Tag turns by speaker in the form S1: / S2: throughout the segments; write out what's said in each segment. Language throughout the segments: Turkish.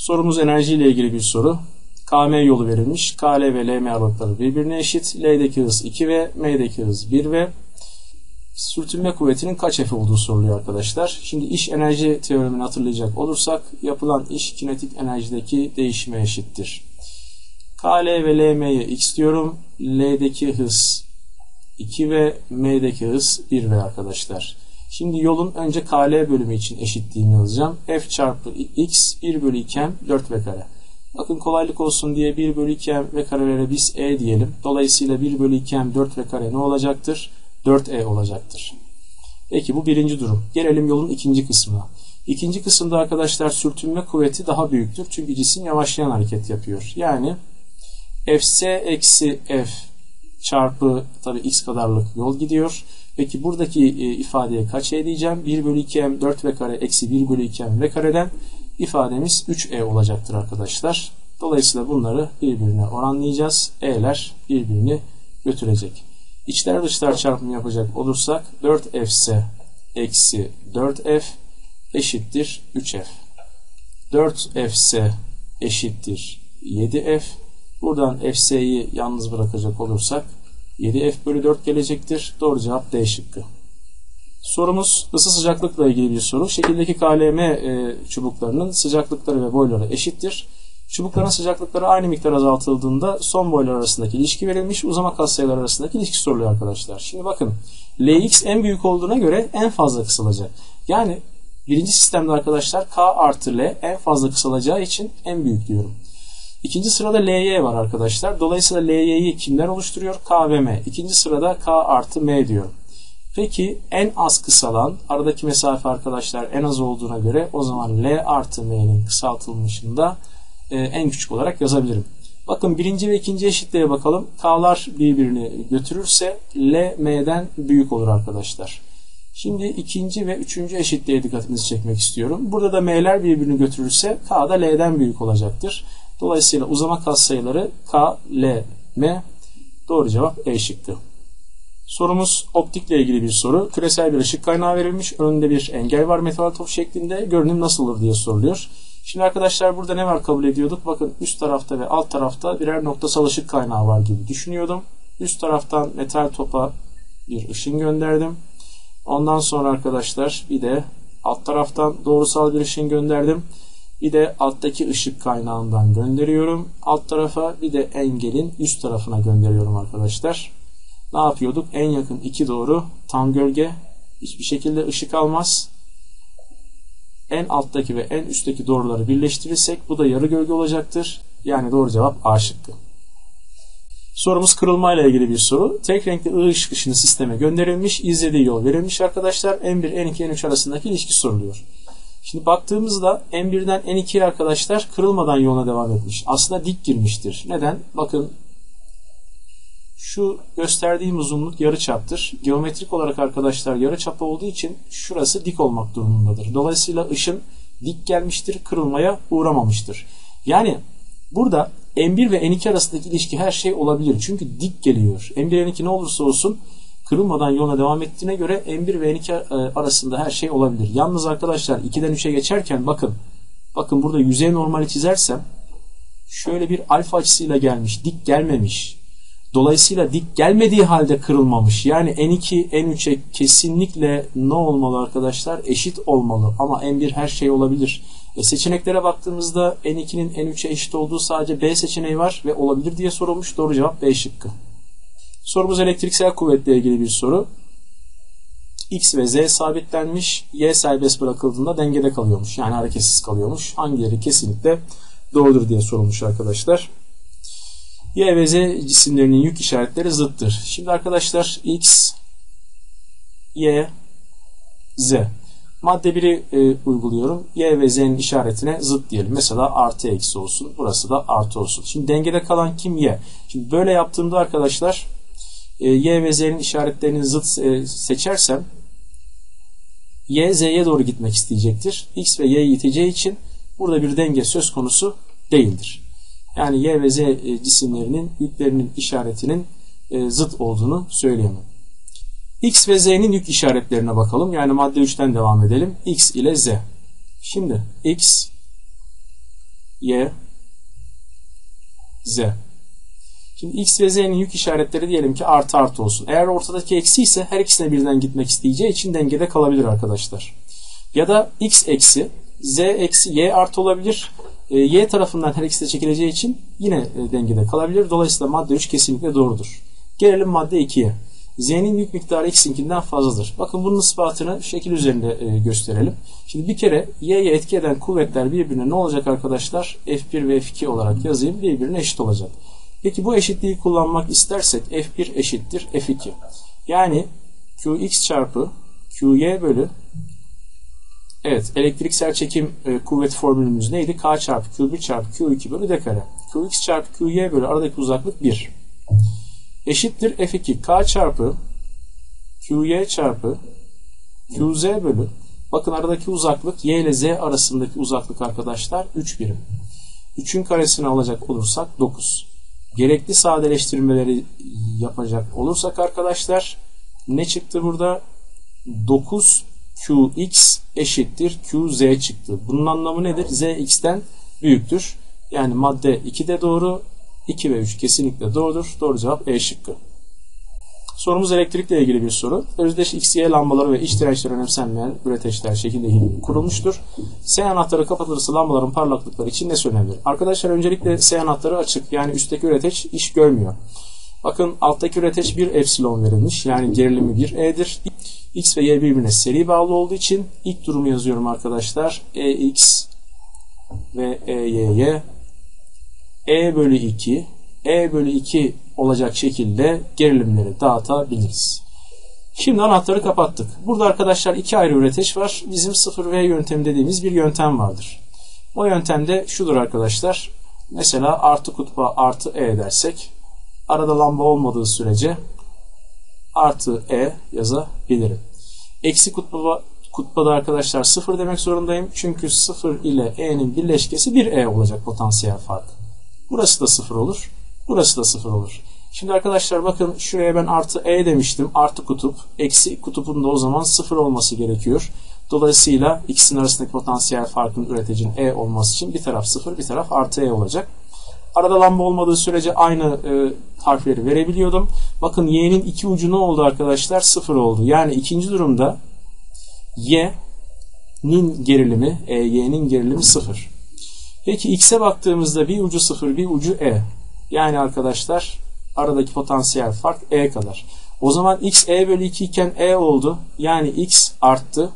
S1: Sorumuz enerji ile ilgili bir soru. KM yolu verilmiş. KL ve LM aralıkları birbirine eşit. L'deki hız 2 ve M'deki hız 1 ve sürtünme kuvvetinin kaç F olduğu soruluyor arkadaşlar. Şimdi iş enerji teoremini hatırlayacak olursak yapılan iş kinetik enerjideki değişime eşittir. KL ve LM'ye x diyorum. L'deki hız 2 ve M'deki hız 1 ve arkadaşlar. Şimdi yolun önce KL bölümü için eşitliğini yazacağım. F çarpı x 1 bölü 2 4 v kare. Bakın kolaylık olsun diye 1 bölü 2 ve karelere biz e diyelim. Dolayısıyla 1 bölü 2 4 v kare ne olacaktır? 4e olacaktır. Peki bu birinci durum. Gelelim yolun ikinci kısmına. İkinci kısımda arkadaşlar sürtünme kuvveti daha büyüktür. Çünkü cisim yavaşlayan hareket yapıyor. Yani fs eksi f çarpı tabi x kadarlık yol gidiyor. Peki buradaki e, ifadeye kaç e diyeceğim? 1 bölü 2m 4 v kare eksi 1 bölü 2m v kareden ifademiz 3e olacaktır arkadaşlar. Dolayısıyla bunları birbirine oranlayacağız. e'ler birbirini götürecek. İçler dışlar çarpımı yapacak olursak 4f ise eksi 4f eşittir 3f. 4f ise eşittir 7f. Buradan fs'yi yalnız bırakacak olursak 7f bölü 4 gelecektir. Doğru cevap D şıkkı. Sorumuz ısı sıcaklıkla ilgili bir soru. Şekildeki KLM e, çubuklarının sıcaklıkları ve boyları eşittir. Çubukların sıcaklıkları aynı miktar azaltıldığında son boylar arasındaki ilişki verilmiş. Uzama katsayıları arasındaki ilişki soruluyor arkadaşlar. Şimdi bakın Lx en büyük olduğuna göre en fazla kısalacak. Yani birinci sistemde arkadaşlar K artı L en fazla kısalacağı için en büyük diyorum. İkinci sırada Ly var arkadaşlar. Dolayısıyla Ly'yi kimler oluşturuyor? K ve M. İkinci sırada K artı M diyorum. Peki en az kısalan aradaki mesafe arkadaşlar en az olduğuna göre o zaman L artı M'nin kısaltılmışında e, en küçük olarak yazabilirim. Bakın birinci ve ikinci eşitliğe bakalım. K'lar birbirini götürürse L M'den büyük olur arkadaşlar. Şimdi ikinci ve üçüncü eşitliğe dikkatinizi çekmek istiyorum. Burada da M'ler birbirini götürürse K da L'den büyük olacaktır. Dolayısıyla uzama katsayıları K, L, M. Doğru cevap E şıkkı. Sorumuz optikle ilgili bir soru. Küresel bir ışık kaynağı verilmiş. Önünde bir engel var metal top şeklinde. Görünüm nasıl olur diye soruluyor. Şimdi arkadaşlar burada ne var kabul ediyorduk? Bakın üst tarafta ve alt tarafta birer noktasal ışık kaynağı var gibi düşünüyordum. Üst taraftan metal topa bir ışın gönderdim. Ondan sonra arkadaşlar bir de alt taraftan doğrusal bir ışın gönderdim. Bir de alttaki ışık kaynağından gönderiyorum. Alt tarafa bir de engelin üst tarafına gönderiyorum arkadaşlar. Ne yapıyorduk? En yakın iki doğru tam gölge. Hiçbir şekilde ışık almaz. En alttaki ve en üstteki doğruları birleştirirsek bu da yarı gölge olacaktır. Yani doğru cevap A şıkkı. Sorumuz kırılma ile ilgili bir soru. Tek renkli ı ışık ışını sisteme gönderilmiş, izlediği yol verilmiş arkadaşlar. N1, N2, N3 arasındaki ilişki soruluyor. Şimdi baktığımızda M1'den N2'ye arkadaşlar kırılmadan yoluna devam etmiş. Aslında dik girmiştir. Neden? Bakın şu gösterdiğim uzunluk yarıçaptır. Geometrik olarak arkadaşlar yarıçap olduğu için şurası dik olmak durumundadır. Dolayısıyla ışın dik gelmiştir, kırılmaya uğramamıştır. Yani burada M1 ve N2 arasındaki ilişki her şey olabilir. Çünkü dik geliyor. M1 N2 ne olursa olsun kırılmadan yoluna devam ettiğine göre M1 ve N2 e, arasında her şey olabilir. Yalnız arkadaşlar 2'den 3'e geçerken bakın bakın burada yüzey normali çizersem şöyle bir alfa açısıyla gelmiş, dik gelmemiş. Dolayısıyla dik gelmediği halde kırılmamış. Yani N2, N3'e kesinlikle ne olmalı arkadaşlar? Eşit olmalı. Ama N1 her şey olabilir. E seçeneklere baktığımızda N2'nin N3'e eşit olduğu sadece B seçeneği var ve olabilir diye sorulmuş. Doğru cevap B şıkkı. Sorumuz elektriksel kuvvetle ilgili bir soru. X ve Z sabitlenmiş. Y serbest bırakıldığında dengede kalıyormuş. Yani hareketsiz kalıyormuş. Hangileri kesinlikle doğrudur diye sorulmuş arkadaşlar. Y ve Z cisimlerinin yük işaretleri zıttır. Şimdi arkadaşlar X, Y, Z. Madde 1'i e, uyguluyorum. Y ve Z'nin işaretine zıt diyelim. Mesela artı eksi olsun. Burası da artı olsun. Şimdi dengede kalan kim? Y. Şimdi böyle yaptığımda arkadaşlar Y ve Z'nin işaretlerini zıt e, seçersem Y, Z'ye doğru gitmek isteyecektir. X ve Y'yi iteceği için burada bir denge söz konusu değildir. Yani Y ve Z e, cisimlerinin yüklerinin işaretinin e, zıt olduğunu söyleyemem. X ve Z'nin yük işaretlerine bakalım. Yani madde 3'ten devam edelim. X ile Z. Şimdi X Y, Z. Şimdi X ve Z'nin yük işaretleri diyelim ki artı artı olsun. Eğer ortadaki eksi ise her ikisine birden gitmek isteyeceği için dengede kalabilir arkadaşlar. Ya da X eksi, Z eksi, Y artı olabilir. E, y tarafından her ikisi de çekileceği için yine e, dengede kalabilir. Dolayısıyla madde 3 kesinlikle doğrudur. Gelelim madde 2'ye. Z'nin yük miktarı X'inkinden fazladır. Bakın bunun ispatını şekil üzerinde e, gösterelim. Şimdi bir kere Y'ye etki eden kuvvetler birbirine ne olacak arkadaşlar? F1 ve F2 olarak yazayım. Birbirine eşit olacak. Peki bu eşitliği kullanmak istersek F1 eşittir F2. Yani Qx çarpı Qy bölü Evet, elektriksel çekim e, kuvvet formülümüz neydi? K çarpı Q1 çarpı Q2 bölü d kare. Qx çarpı Qy bölü aradaki uzaklık 1. Eşittir F2 K çarpı Qy çarpı Qz bölü Bakın aradaki uzaklık Y ile Z arasındaki uzaklık arkadaşlar 3 birim. 3'ün karesini alacak olursak 9. Gerekli sadeleştirmeleri yapacak olursak arkadaşlar ne çıktı burada? 9 Qx eşittir Qz çıktı. Bunun anlamı nedir? Z x'ten büyüktür. Yani madde 2 de doğru, 2 ve 3 kesinlikle doğrudur. Doğru cevap E şıkkı. Sorumuz elektrikle ilgili bir soru. Özdeş XY lambaları ve iç dirençleri önemsenmeyen üreteçler şekilde kurulmuştur. S anahtarı kapatılırsa lambaların parlaklıkları için ne söylenebilir? Arkadaşlar öncelikle S anahtarı açık. Yani üstteki üreteç iş görmüyor. Bakın alttaki üreteç 1 epsilon verilmiş. Yani gerilimi 1 E'dir. X ve Y birbirine seri bağlı olduğu için ilk durumu yazıyorum arkadaşlar. EX ve EYY E bölü 2 E bölü 2 olacak şekilde gerilimleri dağıtabiliriz. Şimdi anahtarı kapattık. Burada arkadaşlar iki ayrı üreteç var. Bizim 0V yöntemi dediğimiz bir yöntem vardır. O yöntemde şudur arkadaşlar. Mesela artı kutba artı E dersek arada lamba olmadığı sürece artı E yazabilirim. Eksi kutba, kutbada arkadaşlar 0 demek zorundayım. Çünkü 0 ile E'nin birleşkesi 1 E olacak potansiyel fark. Burası da 0 olur. Burası da 0 olur. Şimdi arkadaşlar bakın şuraya ben artı E demiştim. Artı kutup. Eksi kutupun da o zaman 0 olması gerekiyor. Dolayısıyla ikisinin arasındaki potansiyel farkın üreticinin E olması için bir taraf 0 bir taraf artı E olacak. Arada lamba olmadığı sürece aynı e, harfleri verebiliyordum. Bakın y'nin iki ucu ne oldu arkadaşlar? Sıfır oldu. Yani ikinci durumda y'nin gerilimi, e, y'nin gerilimi sıfır. Peki x'e baktığımızda bir ucu sıfır, bir ucu e. Yani arkadaşlar aradaki potansiyel fark e kadar. O zaman x e bölü 2 iken e oldu. Yani x arttı.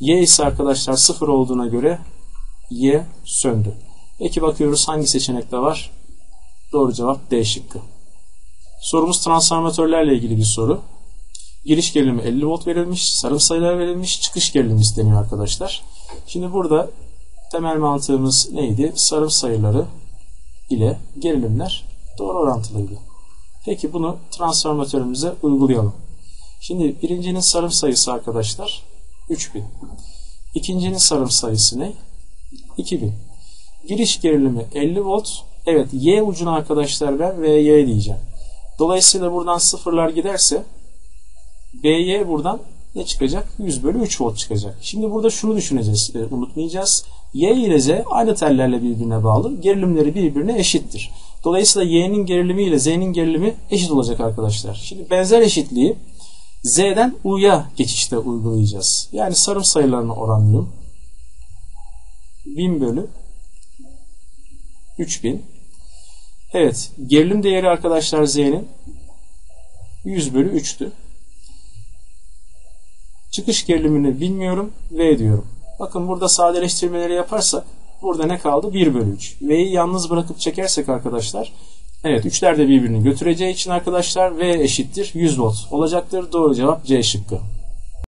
S1: y ise arkadaşlar sıfır olduğuna göre y söndü. Peki bakıyoruz hangi seçenekte var? Doğru cevap D şıkkı. Sorumuz transformatörlerle ilgili bir soru. Giriş gerilimi 50 volt verilmiş, sarım sayılar verilmiş, çıkış gerilimi isteniyor arkadaşlar. Şimdi burada temel mantığımız neydi? Sarım sayıları ile gerilimler doğru orantılıydı. Peki bunu transformatörümüze uygulayalım. Şimdi birincinin sarım sayısı arkadaşlar 3000. İkincinin sarım sayısı ne? 2000. Giriş gerilimi 50 volt. Evet Y ucuna arkadaşlar ben VY diyeceğim. Dolayısıyla buradan sıfırlar giderse BY buradan ne çıkacak? 100 bölü 3 volt çıkacak. Şimdi burada şunu düşüneceğiz, e, unutmayacağız. Y ile Z aynı tellerle birbirine bağlı. Gerilimleri birbirine eşittir. Dolayısıyla Y'nin gerilimi ile Z'nin gerilimi eşit olacak arkadaşlar. Şimdi benzer eşitliği Z'den U'ya geçişte uygulayacağız. Yani sarım sayılarını oranlayayım. 1000 bölü 3000. Evet. Gerilim değeri arkadaşlar Z'nin 100 bölü 3'tü. Çıkış gerilimini bilmiyorum. V diyorum. Bakın burada sadeleştirmeleri yaparsak burada ne kaldı? 1 bölü 3. V'yi yalnız bırakıp çekersek arkadaşlar evet 3'ler de birbirini götüreceği için arkadaşlar V eşittir 100 volt olacaktır. Doğru cevap C şıkkı.